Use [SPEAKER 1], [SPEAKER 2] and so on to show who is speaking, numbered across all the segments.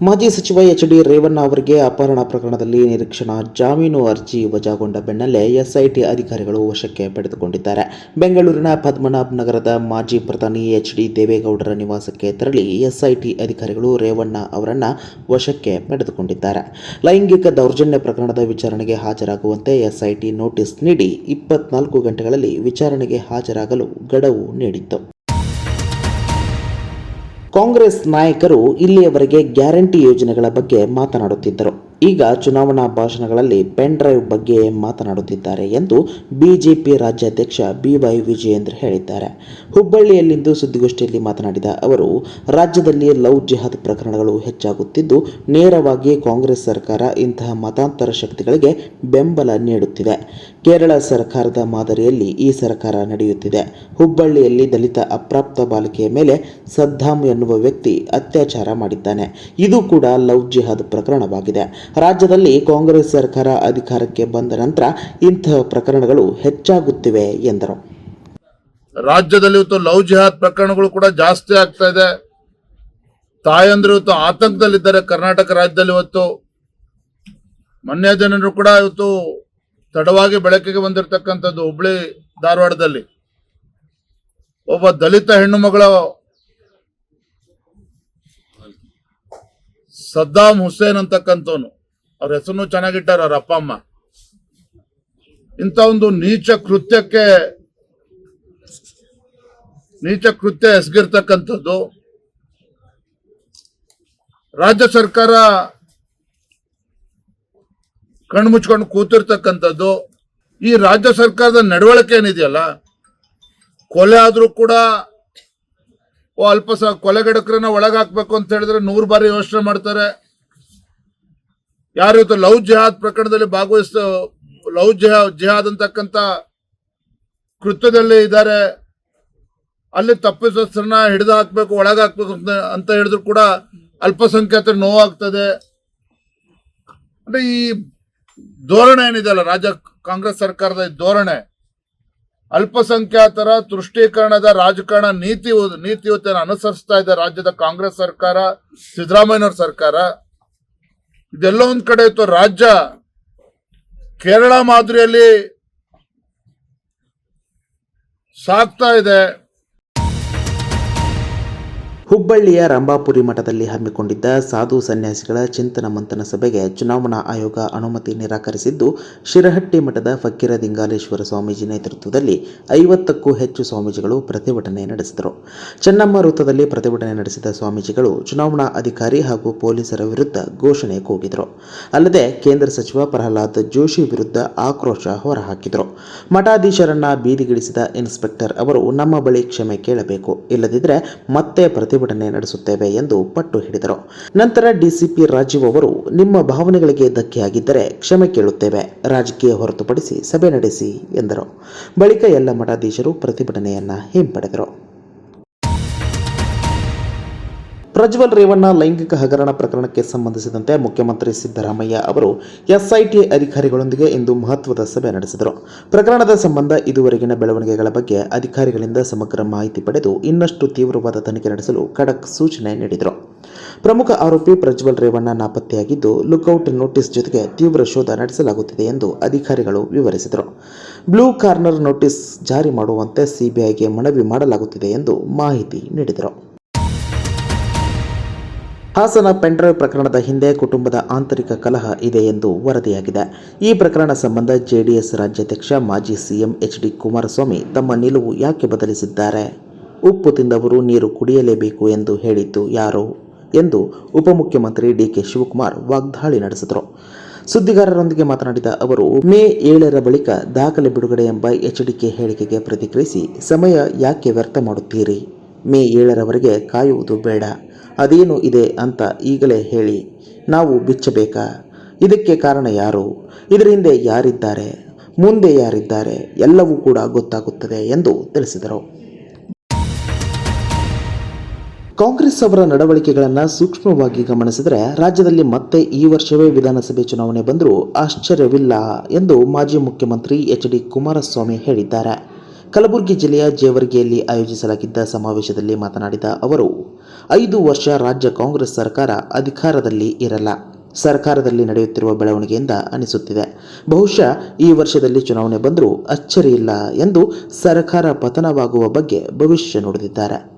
[SPEAKER 1] ಮಾಜಿ ಸಚಿವ H D Revanna ಅವರಿಗೆ ಅಪಹರಣ ಪ್ರಕರಣದಲ್ಲಿ ನಿರೀಕ್ಷಣಾ ಜಾಮೀನು ಅರ್ಜಿ ವಜಾಗೊಂಡ ಬೆನ್ನಲ್ಲೇ ಎಸ್ಐಟಿ ಅಧಿಕಾರಿಗಳು ವಶಕ್ಕೆ ಪಡೆದುಕೊಂಡಿದ್ದಾರೆ. ಬೆಂಗಳೂರಿನ ಪದ್ಮನಾಭ ನಗರದ ಮಾಜಿ ಪ್ರಧಾನಿ ಎಚ್ ಡಿ ದೇವೇಗೌಡರ ನಿವಾಸಕ್ಕೆ ತೆರಳಿ ಎಸ್ಐಟಿ ಅಧಿಕಾರಿಗಳು ರೇವಣ್ಣ ಅವರನ್ನ ವಶಕ್ಕೆ ಪಡೆದುಕೊಂಡಿದ್ದಾರೆ. ಲೈಂಗಿಕ ದೌರ್ಜನ್ಯ ಪ್ರಕರಣದ ವಿಚಾರಣೆಗೆ ಹಾಜರಾಗುವಂತೆ ಎಸ್ಐಟಿ ನೋಟಿಸ್ ನೀಡಿ ಇಪ್ಪತ್ನಾಲ್ಕು ಗಂಟೆಗಳಲ್ಲಿ ವಿಚಾರಣೆಗೆ ಹಾಜರಾಗಲು ಗಡವು ನೀಡಿತ್ತು. ಕಾಂಗ್ರೆಸ್ ನಾಯಕರು ಇಲ್ಲಿಯವರೆಗೆ ಗ್ಯಾರಂಟಿ ಯೋಜನೆಗಳ ಬಗ್ಗೆ ಮಾತನಾಡುತ್ತಿದ್ದರು. ಈಗ ಚುನಾವಣಾ ಭಾಷಣಗಳಲ್ಲಿ ಪೆನ್ ಡ್ರೈವ್ ಬಗ್ಗೆ ಮಾತನಾಡುತ್ತಿದ್ದಾರೆ ಎಂದು ಬಿಜೆಪಿ ರಾಜ್ಯಾಧ್ಯಕ್ಷ ಬಿವೈ ವಿಜಯೇಂದ್ರ ಹೇಳಿದ್ದಾರೆ. ಹುಬ್ಬಳ್ಳಿಯಲ್ಲಿಂದು ಸುದ್ದಿಗೋಷ್ಠಿಯಲ್ಲಿ ಮಾತನಾಡಿದ ಅವರು, ರಾಜ್ಯದಲ್ಲಿ ಲವ್ ಜಿಹಾದ್ ಪ್ರಕರಣಗಳು ಹೆಚ್ಚಾಗುತ್ತಿದ್ದು, ನೇರವಾಗಿ ಕಾಂಗ್ರೆಸ್ ಸರ್ಕಾರ ಇಂತಹ ಮತಾಂತರ ಶಕ್ತಿಗಳಿಗೆ ಬೆಂಬಲ ನೀಡುತ್ತಿದೆ. ಕೇರಳ ಸರ್ಕಾರದ ಮಾದರಿಯಲ್ಲಿ ಈ ಸರ್ಕಾರ ನಡೆಯುತ್ತಿದೆ. ಹುಬ್ಬಳ್ಳಿಯಲ್ಲಿ ದಲಿತ ಅಪ್ರಾಪ್ತ ಬಾಲಕಿಯ ಮೇಲೆ ಸದ್ದಾಮ್ ಎನ್ನುವ ವ್ಯಕ್ತಿ ಅತ್ಯಾಚಾರ ಮಾಡಿದ್ದಾನೆ. ಇದು ಕೂಡ ಲವ್ ಜಿಹಾದ್ ಪ್ರಕರಣವಾಗಿದೆ. ರಾಜ್ಯದಲ್ಲಿ ಕಾಂಗ್ರೆಸ್ ಸರ್ಕಾರ ಅಧಿಕಾರಕ್ಕೆ ಬಂದ ನಂತರ ಇಂತಹ ಪ್ರಕರಣಗಳು ಹೆಚ್ಚಾಗುತ್ತಿವೆ ಎಂದರು.
[SPEAKER 2] ರಾಜ್ಯದಲ್ಲಿ ಇವತ್ತು ಲವ್ ಜಿಹಾದ್ ಪ್ರಕರಣಗಳು ಕೂಡ ಜಾಸ್ತಿ ಆಗ್ತಾ ಇದೆ. ತಾಯಂದ್ರು ಇವತ್ತು ಆತಂಕದಲ್ಲಿದ್ದಾರೆ. ಕರ್ನಾಟಕ ರಾಜ್ಯದಲ್ಲಿ ಇವತ್ತು ಮೊನ್ನೆ ಜನರು ಕೂಡ ಇವತ್ತು ತಡವಾಗಿ ಬೆಳಕಿಗೆ ಬಂದಿರತಕ್ಕಂಥದ್ದು ಹುಬ್ಳಿ ಧಾರವಾಡದಲ್ಲಿ. ಒಬ್ಬ ದಲಿತ ಹೆಣ್ಣು ಮಗಳ ಸದ್ದಾಂ ಹುಸೇನ್ ಅಂತಕ್ಕಂಥವನು. ಅವ್ರ ಹೆಸರನ್ನು ಚೆನ್ನಾಗಿಟ್ಟಾರ ಅವ್ರ ಅಪ್ಪ, ಅಮ್ಮ. ಇಂಥ ಒಂದು ನೀಚ ಕೃತ್ಯಕ್ಕೆ ನೀಚ ಕೃತ್ಯ ಎಸಗಿರ್ತಕ್ಕಂಥದ್ದು ರಾಜ್ಯ ಸರ್ಕಾರ ಕಣ್ಣು ಮುಚ್ಕೊಂಡು ಕೂತಿರ್ತಕ್ಕಂಥದ್ದು ಈ ರಾಜ್ಯ ಸರ್ಕಾರದ ನಡವಳಿಕೆ ಏನಿದೆಯಲ್ಲ, ಕೊಲೆ ಆದರೂ ಕೂಡ ಅಲ್ಪ ಸ ಕೊಲೆಗಡಕರನ್ನ ಒಳಗಾಕ್ಬೇಕು ಅಂತ ಹೇಳಿದ್ರೆ ನೂರು ಬಾರಿ ಯೋಚನೆ ಮಾಡ್ತಾರೆ. ಯಾರು ಇವತ್ತು ಲವ್ ಜಿಹಾದ್ ಪ್ರಕರಣದಲ್ಲಿ ಭಾಗವಹಿಸ ಲವ್ ಜಿಹಾದ್ ಜಿಹಾದ್ ಅಂತಕ್ಕಂಥ ಕೃತ್ಯದಲ್ಲಿ ಇದ್ದಾರೆ. ಅಲ್ಲಿ ತಪ್ಪಿಸೋಸ್ತ್ರನ ಹಿಡಿದು ಹಾಕ್ಬೇಕು, ಒಳಗಾಕ್ಬೇಕು ಅಂತ ಅಂತ ಹೇಳಿದ್ರು ಕೂಡ ಅಲ್ಪಸಂಖ್ಯಾತರ ನೋವಾಗ್ತದೆ. ಅಂದ್ರೆ ಈ ಧೋರಣೆ ಏನಿದೆಯಲ್ಲ ರಾಜ್ಯ ಕಾಂಗ್ರೆಸ್ ಸರ್ಕಾರದ ಧೋರಣೆ? ಅಲ್ಪಸಂಖ್ಯಾತರ ತುಷ್ಟೀಕರಣದ ರಾಜಕಾರಣ ನೀತಿ ನೀತಿ ಇವತ್ತೇನು ಅನುಸರಿಸ್ತಾ ಇದೆ ರಾಜ್ಯದ ಕಾಂಗ್ರೆಸ್ ಸರ್ಕಾರ, ಸಿದ್ದರಾಮಯ್ಯನವ್ರ ಸರ್ಕಾರ, ಇದೆಲ್ಲ ಒಂದ್ ಕಡೆ ಇತ್ತು. ರಾಜ್ಯ ಕೇರಳ ಮಾದರಿಯಲ್ಲಿ ಸಾಕ್ತಾ ಇದೆ.
[SPEAKER 1] ಹುಬ್ಬಳ್ಳಿಯ ರಂಭಾಪುರಿ ಮಠದಲ್ಲಿ ಹಮ್ಮಿಕೊಂಡಿದ್ದ ಸಾಧು ಸನ್ಯಾಸಿಗಳ ಚಿಂತನ ಮಂಥನ ಸಭೆಗೆ ಚುನಾವಣಾ ಆಯೋಗ ಅನುಮತಿ ನಿರಾಕರಿಸಿದ್ದು, ಶಿರಹಟ್ಟಿ ಮಠದ ಫಕ್ಕೀರ ದಿಂಗಾಲೇಶ್ವರ ಸ್ವಾಮೀಜಿ ನೇತೃತ್ವದಲ್ಲಿ ಐವತ್ತಕ್ಕೂ ಹೆಚ್ಚು ಸ್ವಾಮೀಜಿಗಳು ಪ್ರತಿಭಟನೆ ನಡೆಸಿದರು. ಚೆನ್ನಮ್ಮ ವೃತ್ತದಲ್ಲಿ ಪ್ರತಿಭಟನೆ ನಡೆಸಿದ ಸ್ವಾಮೀಜಿಗಳು ಚುನಾವಣಾ ಅಧಿಕಾರಿ ಹಾಗೂ ಪೊಲೀಸರ ವಿರುದ್ಧ ಘೋಷಣೆ ಕೂಗಿದರು. ಅಲ್ಲದೆ ಕೇಂದ್ರ ಸಚಿವ ಪ್ರಹ್ಲಾದ್ ಜೋಶಿ ವಿರುದ್ಧ ಆಕ್ರೋಶ ಹೊರಹಾಕಿದರು. ಮಠಾಧೀಶರನ್ನ ಬೀದಿಗಿಳಿಸಿದ ಇನ್ಸ್ಪೆಕ್ಟರ್ ಅವರು, ನಮ್ಮ ಬಳಿ ಕ್ಷಮೆ ಕೇಳಬೇಕು. ಇಲ್ಲದಿದ್ದರೆ ಮತ್ತೆ ಪ್ರತಿಭಟನೆ ನಡೆಸುತ್ತೇವೆ ಎಂದು ಪಟ್ಟು ಹಿಡಿದರು. ನಂತರ ಡಿಸಿಪಿ ರಾಜೀವ್ ಅವರು, ನಿಮ್ಮ ಭಾವನೆಗಳಿಗೆ ಧಕ್ಕೆಯಾಗಿದ್ದರೆ ಕ್ಷಮೆ ಕೇಳುತ್ತೇವೆ, ರಾಜಕೀಯ ಹೊರತುಪಡಿಸಿ ಸಭೆ ನಡೆಸಿ ಎಂದರು. ಬಳಿಕ ಎಲ್ಲ ಮಠಾಧೀಶರು ಪ್ರತಿಭಟನೆಯನ್ನ ಹಿಂಪಡೆದರು. ಪ್ರಜ್ವಲ್ ರೇವಣ್ಣ ಲೈಂಗಿಕ ಹಗರಣ ಪ್ರಕರಣಕ್ಕೆ ಸಂಬಂಧಿಸಿದಂತೆ ಮುಖ್ಯಮಂತ್ರಿ ಸಿದ್ದರಾಮಯ್ಯ ಅವರು ಎಸ್ಐಟಿ ಅಧಿಕಾರಿಗಳೊಂದಿಗೆ ಇಂದು ಮಹತ್ವದ ಸಭೆ ನಡೆಸಿದರು. ಪ್ರಕರಣದ ಸಂಬಂಧ ಇದುವರೆಗಿನ ಬೆಳವಣಿಗೆಗಳ ಬಗ್ಗೆ ಅಧಿಕಾರಿಗಳಿಂದ ಸಮಗ್ರ ಮಾಹಿತಿ ಪಡೆದು ಇನ್ನಷ್ಟು ತೀವ್ರವಾದ ತನಿಖೆ ನಡೆಸಲು ಖಡಕ್ ಸೂಚನೆ ನೀಡಿದರು. ಪ್ರಮುಖ ಆರೋಪಿ ಪ್ರಜ್ವಲ್ ರೇವಣ್ಣ ನಾಪತ್ತೆಯಾಗಿದ್ದು, ಲುಕ್ಔಟ್ ನೋಟಿಸ್ ಜೊತೆಗೆ ತೀವ್ರ ಶೋಧ ನಡೆಸಲಾಗುತ್ತಿದೆ ಎಂದು ಅಧಿಕಾರಿಗಳು ವಿವರಿಸಿದರು. ಬ್ಲೂ ಕಾರ್ನರ್ ನೋಟಿಸ್ ಜಾರಿ ಮಾಡುವಂತೆ ಸಿಬಿಐಗೆ ಮನವಿ ಮಾಡಲಾಗುತ್ತಿದೆ ಎಂದು ಮಾಹಿತಿ ನೀಡಿದರು. ಹಾಸನ ಪೆಂಡ್ರೈವ್ ಪ್ರಕರಣದ ಹಿಂದೆ ಕುಟುಂಬದ ಆಂತರಿಕ ಕಲಹ ಇದೆ ಎಂದು ವರದಿಯಾಗಿದೆ. ಈ ಪ್ರಕರಣ ಸಂಬಂಧ ಜೆಡಿಎಸ್ ರಾಜ್ಯಾಧ್ಯಕ್ಷ, ಮಾಜಿ ಸಿಎಂ ಎಚ್ ಡಿ ಕುಮಾರಸ್ವಾಮಿ ತಮ್ಮ ನಿಲುವು ಯಾಕೆ ಬದಲಿಸಿದ್ದಾರೆ? ಉಪ್ಪು ತಿಂದವರು ನೀರು ಕುಡಿಯಲೇಬೇಕು ಎಂದು ಹೇಳಿದ್ದು ಯಾರು? ಎಂದು ಉಪಮುಖ್ಯಮಂತ್ರಿ ಡಿಕೆ ಶಿವಕುಮಾರ್ ವಾಗ್ದಾಳಿ ನಡೆಸಿದರು. ಸುದ್ದಿಗಾರರೊಂದಿಗೆ ಮಾತನಾಡಿದ ಅವರು, ಮೇ ಏಳರ ಬಳಿಕ ದಾಖಲೆ ಬಿಡುಗಡೆ ಎಂಬ ಎಚ್ಡಿಕೆ ಹೇಳಿಕೆಗೆ ಪ್ರತಿಕ್ರಿಯಿಸಿ ಸಮಯ ಯಾಕೆ ವ್ಯರ್ಥ ಮಾಡುತ್ತೀರಿ? ಮೇ ಏಳರವರೆಗೆ ಕಾಯುವುದು ಬೇಡ. ಅದೇನು ಇದೆ ಅಂತ ಈಗಲೇ ಹೇಳಿ ನಾವು ಬಿಚ್ಚಬೇಕಾ? ಇದಕ್ಕೆ ಕಾರಣ ಯಾರು? ಇದರ ಹಿಂದೆ ಯಾರಿದ್ದಾರೆ? ಮುಂದೆ ಯಾರಿದ್ದಾರೆ? ಎಲ್ಲವೂ ಕೂಡ ಗೊತ್ತಾಗುತ್ತದೆ ಎಂದು ತಿಳಿಸಿದರು. ಕಾಂಗ್ರೆಸ್ ಅವರ ನಡವಳಿಕೆಗಳನ್ನು ಸೂಕ್ಷ್ಮವಾಗಿ ಗಮನಿಸಿದರೆ ರಾಜ್ಯದಲ್ಲಿ ಮತ್ತೆ ಈ ವರ್ಷವೇ ವಿಧಾನಸಭೆ ಚುನಾವಣೆ ಬಂದರೂ ಆಶ್ಚರ್ಯವಿಲ್ಲ ಎಂದು ಮಾಜಿ ಮುಖ್ಯಮಂತ್ರಿ ಎಚ್ ಡಿ ಕುಮಾರಸ್ವಾಮಿ ಹೇಳಿದ್ದಾರೆ. ಕಲಬುರಗಿ ಜಿಲ್ಲೆಯ ಜೇವರ್ಗಿಯಲ್ಲಿ ಆಯೋಜಿಸಲಾಗಿದ್ದ ಸಮಾವೇಶದಲ್ಲಿ ಮಾತನಾಡಿದ ಅವರು, ಐದು ವರ್ಷ ರಾಜ್ಯ ಕಾಂಗ್ರೆಸ್ ಸರ್ಕಾರ ಅಧಿಕಾರದಲ್ಲಿ ಇರಲ್ಲ. ಸರ್ಕಾರದಲ್ಲಿ ನಡೆಯುತ್ತಿರುವ ಬೆಳವಣಿಗೆಯಿಂದ ಅನಿಸುತ್ತಿದೆ. ಬಹುಶಃ ಈ ವರ್ಷದಲ್ಲಿ ಚುನಾವಣೆ ಬಂದರೂ ಅಚ್ಚರಿಯಿಲ್ಲ ಎಂದು ಸರ್ಕಾರ ಪತನವಾಗುವ ಬಗ್ಗೆ ಭವಿಷ್ಯ ನುಡಿದಿದ್ದಾರೆ.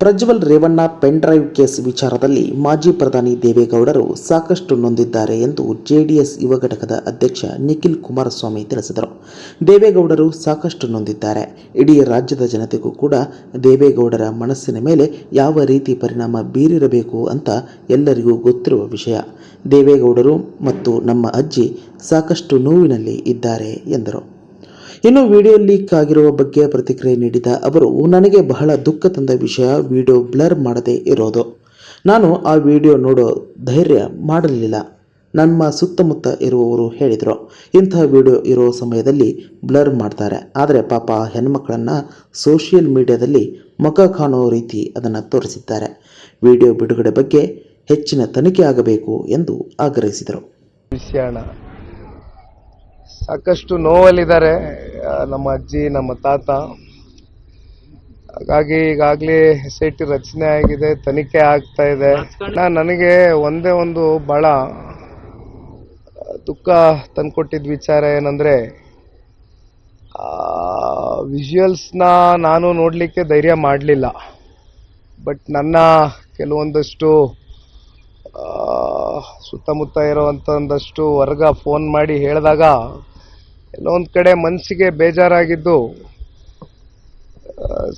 [SPEAKER 1] Prajwal Revanna pen drive case ವಿಚಾರದಲ್ಲಿ ಮಾಜಿ ಪ್ರಧಾನಿ ದೇವೇಗೌಡರು ಸಾಕಷ್ಟು ನೊಂದಿದ್ದಾರೆ ಎಂದು ಜೆಡಿಎಸ್ ಯುವ ಘಟಕದ ಅಧ್ಯಕ್ಷ ನಿಖಿಲ್ ಕುಮಾರಸ್ವಾಮಿ ತಿಳಿಸಿದರು. ದೇವೇಗೌಡರು ಸಾಕಷ್ಟು ನೊಂದಿದ್ದಾರೆ. ಇಡೀ ರಾಜ್ಯದ ಜನತೆಗೂ ಕೂಡ ದೇವೇಗೌಡರ ಮನಸ್ಸಿನ ಮೇಲೆ ಯಾವ ರೀತಿ ಪರಿಣಾಮ ಬೀರಿರಬೇಕು ಅಂತ ಎಲ್ಲರಿಗೂ ಗೊತ್ತಿರುವ ವಿಷಯ. ದೇವೇಗೌಡರು ಮತ್ತು ನಮ್ಮ ಅಜ್ಜಿ ಸಾಕಷ್ಟು ನೋವಿನಲ್ಲಿ ಇದ್ದಾರೆ ಎಂದರು. ಇನ್ನು ವಿಡಿಯೋ ಲೀಕ್ ಆಗಿರುವ ಬಗ್ಗೆ ಪ್ರತಿಕ್ರಿಯೆ ನೀಡಿದ ಅವರು, ನನಗೆ ಬಹಳ ದುಃಖ ತಂದ ವಿಷಯ ವಿಡಿಯೋ ಬ್ಲರ್ ಮಾಡದೇ ಇರೋದು. ನಾನು ಆ ವಿಡಿಯೋ ನೋಡೋ ಧೈರ್ಯ ಮಾಡಲಿಲ್ಲ. ನಮ್ಮ ಸುತ್ತಮುತ್ತ ಇರುವವರು ಹೇಳಿದರು, ಇಂಥ ವಿಡಿಯೋ ಇರೋ ಸಮಯದಲ್ಲಿ ಬ್ಲರ್ ಮಾಡ್ತಾರೆ. ಆದರೆ ಪಾಪ ಹೆಣ್ಮಕ್ಳನ್ನು ಸೋಷಿಯಲ್ ಮೀಡಿಯಾದಲ್ಲಿ ಮುಖ ಕಾಣೋ ರೀತಿ ಅದನ್ನು ತೋರಿಸಿದ್ದಾರೆ. ವಿಡಿಯೋ ಬಿಡುಗಡೆ ಬಗ್ಗೆ ಹೆಚ್ಚಿನ ತನಿಖೆ ಆಗಬೇಕು ಎಂದು ಆಗ್ರಹಿಸಿದರು.
[SPEAKER 3] ಸಾಕಷ್ಟು ನೋವಲ್ಲಿದ್ದಾರೆ ನಮ್ಮ ಅಜ್ಜಿ, ನಮ್ಮ ತಾತ. ಹಾಗಾಗಿ ಈಗಾಗಲೇ ಎಸ್ ಐ ಟಿ ರಚನೆ ಆಗಿದೆ, ತನಿಖೆ ಆಗ್ತಾ ಇದೆ. ನಾ- ನನಗೆ ಒಂದೇ ಒಂದು ಭಾಳ ದುಃಖ ತಂದುಕೊಟ್ಟಿದ್ದ ವಿಚಾರ ಏನಂದರೆ ವಿಜುವಲ್ಸ್ನ ನಾನು ನೋಡಲಿಕ್ಕೆ ಧೈರ್ಯ ಮಾಡಲಿಲ್ಲ. ಬಟ್ ನನ್ನ ಕೆಲವೊಂದಷ್ಟು ಸುತ್ತಮುತ್ತ ಇರೋವಂಥ ಒಂದಷ್ಟು ವರ್ಗ ಫೋನ್ ಮಾಡಿ ಹೇಳಿದಾಗ ಎಲ್ಲೊಂದು ಕಡೆ ಮನಸ್ಸಿಗೆ ಬೇಜಾರಾಗಿದ್ದು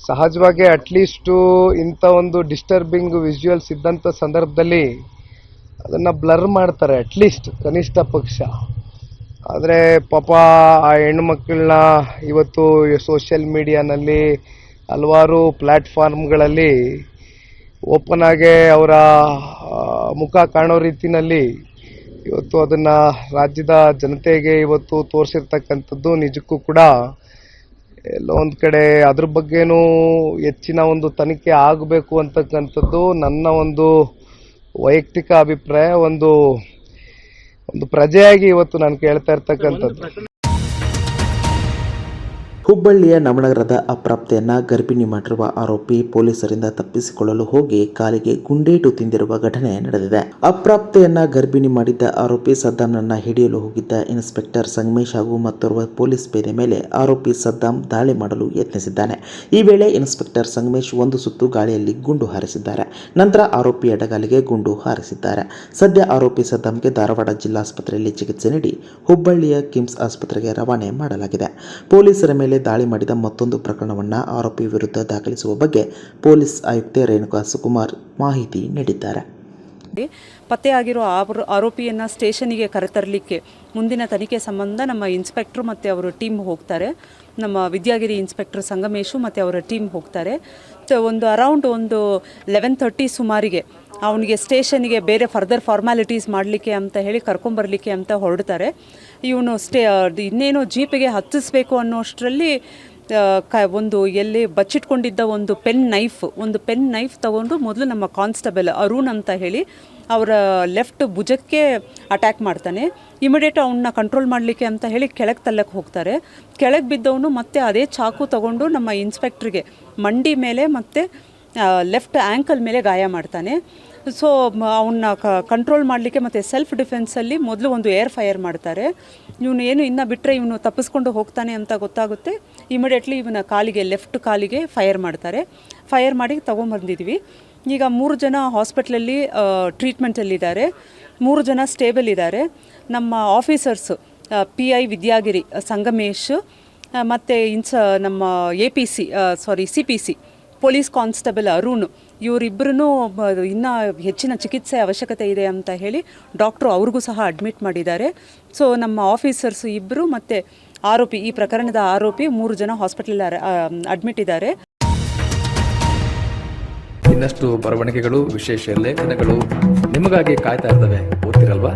[SPEAKER 3] ಸಹಜವಾಗಿ ಅಟ್ಲೀಸ್ಟು ಇಂಥ ಒಂದು ಡಿಸ್ಟರ್ಬಿಂಗ್ ವಿಜುವಲ್ಸ್ ಇದ್ದಂಥ ಸಂದರ್ಭದಲ್ಲಿ ಅದನ್ನು ಬ್ಲರ್ ಮಾಡ್ತಾರೆ ಅಟ್ಲೀಸ್ಟ್ ಕನಿಷ್ಠ ಪಕ್ಷ. ಆದರೆ ಪಾಪ ಆ ಹೆಣ್ಮಕ್ಳನ್ನ ಇವತ್ತು ಸೋಷಿಯಲ್ ಮೀಡಿಯಾನಲ್ಲಿ ಹಲವಾರು ಪ್ಲ್ಯಾಟ್ಫಾರ್ಮ್ಗಳಲ್ಲಿ ಓಪನ್ ಆಗಿ ಅವರ ಮುಖ ಕಾಣೋ ರೀತಿನಲ್ಲಿ ಇವತ್ತು ಅದನ್ನು ರಾಜ್ಯದ ಜನತೆಗೆ ಇವತ್ತು ತೋರಿಸಿರ್ತಕ್ಕಂಥದ್ದು ನಿಜಕ್ಕೂ ಕೂಡ ಎಲ್ಲೋ ಒಂದು ಕಡೆ ಅದ್ರ ಬಗ್ಗೆನೂ ಹೆಚ್ಚಿನ ಒಂದು ತನಿಖೆ ಆಗಬೇಕು ಅಂತಕ್ಕಂಥದ್ದು ನನ್ನ ಒಂದು ವೈಯಕ್ತಿಕ ಅಭಿಪ್ರಾಯ, ಒಂದು ಒಂದು ಪ್ರಜೆಯಾಗಿ ಇವತ್ತು ನಾನು ಕೇಳ್ತಾ ಇರ್ತಕ್ಕಂಥದ್ದು.
[SPEAKER 1] ಹುಬ್ಬಳ್ಳಿಯ ನವನಗರದ ಅಪ್ರಾಪ್ತೆಯನ್ನ ಗರ್ಭಿಣಿ ಮಾಡಿರುವ ಆರೋಪಿ ಪೊಲೀಸರಿಂದ ತಪ್ಪಿಸಿಕೊಳ್ಳಲು ಹೋಗಿ ಕಾಲಿಗೆ ಗುಂಡೇಟು ತಿಂದಿರುವ ಘಟನೆ ನಡೆದಿದೆ. ಅಪ್ರಾಪ್ತೆಯನ್ನ ಗರ್ಭಿಣಿ ಮಾಡಿದ್ದ ಆರೋಪಿ ಸದ್ದಾಂನನ್ನ ಹಿಡಿಯಲು ಹೋಗಿದ್ದ ಇನ್ಸ್ಪೆಕ್ಟರ್ ಸಂಗಮೇಶ್ ಹಾಗೂ ಮತ್ತೋರ್ವ ಪೊಲೀಸ್ ಪೇದೆ ಮೇಲೆ ಆರೋಪಿ ಸದ್ದಾಂ ದಾಳಿ ಮಾಡಲು ಯತ್ನಿಸಿದ್ದಾನೆ. ಈ ವೇಳೆ ಇನ್ಸ್ಪೆಕ್ಟರ್ ಸಂಗಮೇಶ್ ಒಂದು ಸುತ್ತು ಗಾಳಿಯಲ್ಲಿ ಗುಂಡು ಹಾರಿಸಿದ್ದಾರೆ. ನಂತರ ಆರೋಪಿ ಎಡಗಾಲಿಗೆ ಗುಂಡು ಹಾರಿಸಿದ್ದಾರೆ. ಸದ್ಯ ಆರೋಪಿ ಸದ್ದಾಂಗೆ ಧಾರವಾಡ ಜಿಲ್ಲಾಸ್ಪತ್ರೆಯಲ್ಲಿ ಚಿಕಿತ್ಸೆ ನೀಡಿ ಹುಬ್ಬಳ್ಳಿಯ ಕಿಮ್ಸ್ ಆಸ್ಪತ್ರೆಗೆ ರವಾನೆ ಮಾಡಲಾಗಿದೆ. ಪೊಲೀಸರ ಮೇಲೆ ದಾಳಿ ಮಾಡಿದ ಮತ್ತೊಂದು ಪ್ರಕರಣವನ್ನು ಆರೋಪಿ ವಿರುದ್ಧ ದಾಖಲಿಸುವ ಬಗ್ಗೆ ಪೊಲೀಸ್ ಆಯುಕ್ತೆ ರೇಣುಕಾ ಸುಕುಮಾರ್ ಮಾಹಿತಿ ನೀಡಿದ್ದಾರೆ.
[SPEAKER 4] ಪತ್ತೆಯಾಗಿರೋ ಆರೋ ಆರೋಪಿಯನ್ನು ಸ್ಟೇಷನಿಗೆ ಕರೆತರಲಿಕ್ಕೆ ಮುಂದಿನ ತನಿಖೆ ಸಂಬಂಧ ನಮ್ಮ ಇನ್ಸ್ಪೆಕ್ಟ್ರು ಮತ್ತು ಅವರ ಟೀಮ್ ಹೋಗ್ತಾರೆ. ನಮ್ಮ ವಿದ್ಯಾಗಿರಿ ಇನ್ಸ್ಪೆಕ್ಟರ್ ಸಂಗಮೇಶು ಮತ್ತು ಅವರ ಟೀಮ್ ಹೋಗ್ತಾರೆ. ಒಂದು ಅರೌಂಡ್ ಒಂದು ಲೆವೆನ್ ತರ್ಟಿ ಸುಮಾರಿಗೆ ಅವನಿಗೆ ಸ್ಟೇಷನ್ಗೆ ಬೇರೆ ಫರ್ದರ್ ಫಾರ್ಮ್ಯಾಲಿಟೀಸ್ ಮಾಡಲಿಕ್ಕೆ ಅಂತ ಹೇಳಿ ಕರ್ಕೊಂಬರ್ಲಿಕ್ಕೆ ಅಂತ ಹೊರಡ್ತಾರೆ. ಇವನು ಸ್ಟೇ ಇನ್ನೇನು ಜೀಪಿಗೆ ಹತ್ತಿಸ್ಬೇಕು ಅನ್ನೋಷ್ಟರಲ್ಲಿ ಕ, ಒಂದು ಎಲ್ಲಿ ಬಚ್ಚಿಟ್ಕೊಂಡಿದ್ದ ಒಂದು ಪೆನ್ ನೈಫ್ ಒಂದು ಪೆನ್ ನೈಫ್ ತಗೊಂಡು ಮೊದಲು ನಮ್ಮ ಕಾನ್ಸ್ಟೇಬಲ್ ಅರುಣ್ ಅಂತ ಹೇಳಿ ಅವರ ಲೆಫ್ಟ್ ಭುಜಕ್ಕೆ ಅಟ್ಯಾಕ್ ಮಾಡ್ತಾನೆ. ಇಮಿಡಿಯೇಟ್ ಅವನ್ನ ಕಂಟ್ರೋಲ್ ಮಾಡಲಿಕ್ಕೆ ಅಂತ ಹೇಳಿ ಕೆಳಗೆ ತಲ್ಲಕ್ಕೆ ಹೋಗ್ತಾರೆ. ಕೆಳಗೆ ಬಿದ್ದವನು ಮತ್ತೆ ಅದೇ ಚಾಕು ತಗೊಂಡು ನಮ್ಮ ಇನ್ಸ್ಪೆಕ್ಟ್ರಿಗೆ ಮಂಡಿ ಮೇಲೆ ಮತ್ತು ಲೆಫ್ಟ್ ಆ್ಯಂಕಲ್ ಮೇಲೆ ಗಾಯ ಮಾಡ್ತಾನೆ. ಸೊ ಅವನ್ನ ಕಂಟ್ರೋಲ್ ಮಾಡಲಿಕ್ಕೆ ಮತ್ತು ಸೆಲ್ಫ್ ಡಿಫೆನ್ಸಲ್ಲಿ ಮೊದಲು ಒಂದು ಏರ್ ಫೈರ್ ಮಾಡ್ತಾರೆ. ಇವನು ಏನು ಇನ್ನು ಬಿಟ್ಟರೆ ಇವನು ತಪ್ಪಿಸ್ಕೊಂಡು ಹೋಗ್ತಾನೆ ಅಂತ ಗೊತ್ತಾಗುತ್ತೆ. ಇಮಿಡಿಯೇಟ್ಲಿ ಇವನ ಕಾಲಿಗೆ ಲೆಫ್ಟ್ ಕಾಲಿಗೆ ಫೈರ್ ಮಾಡ್ತಾರೆ. ಫೈರ್ ಮಾಡಿ ತೊಗೊಂಬಂದಿದ್ವಿ. ಈಗ ಮೂರು ಜನ ಹಾಸ್ಪಿಟ್ಲಲ್ಲಿ ಟ್ರೀಟ್ಮೆಂಟಲ್ಲಿದ್ದಾರೆ ಮೂರು ಜನ ಸ್ಟೇಬಲ್ ಇದ್ದಾರೆ. ನಮ್ಮ officers P I Vidyagiri, Sangamesh ಮತ್ತು ಇನ್ಸ ನಮ್ಮ A P C sorry C P C police constable Arun ಇವರಿಬ್ಬರೂ ಇನ್ನೂ ಹೆಚ್ಚಿನ ಚಿಕಿತ್ಸೆ ಅವಶ್ಯಕತೆ ಇದೆ ಅಂತ ಹೇಳಿ ಡಾಕ್ಟ್ರು ಅವ್ರಿಗೂ ಸಹ ಅಡ್ಮಿಟ್ ಮಾಡಿದ್ದಾರೆ. ಸೊ ನಮ್ಮ ಆಫೀಸರ್ಸ್ ಇಬ್ಬರು ಮತ್ತು ಆರೋಪಿ, ಈ ಪ್ರಕರಣದ ಆರೋಪಿ ಮೂರು ಜನ ಹಾಸ್ಪಿಟಲ್ ಅಡ್ಮಿಟ್ ಇದ್ದಾರೆ.
[SPEAKER 5] ಇನ್ನಷ್ಟು ಬರವಣಿಗೆಗಳು, ವಿಶೇಷ ಲೇಖನಗಳು ನಿಮಗಾಗಿ ಕಾಯ್ತಾ ಇರ್ತವೆ. ಓದ್ತಿರಲ್ವಾ?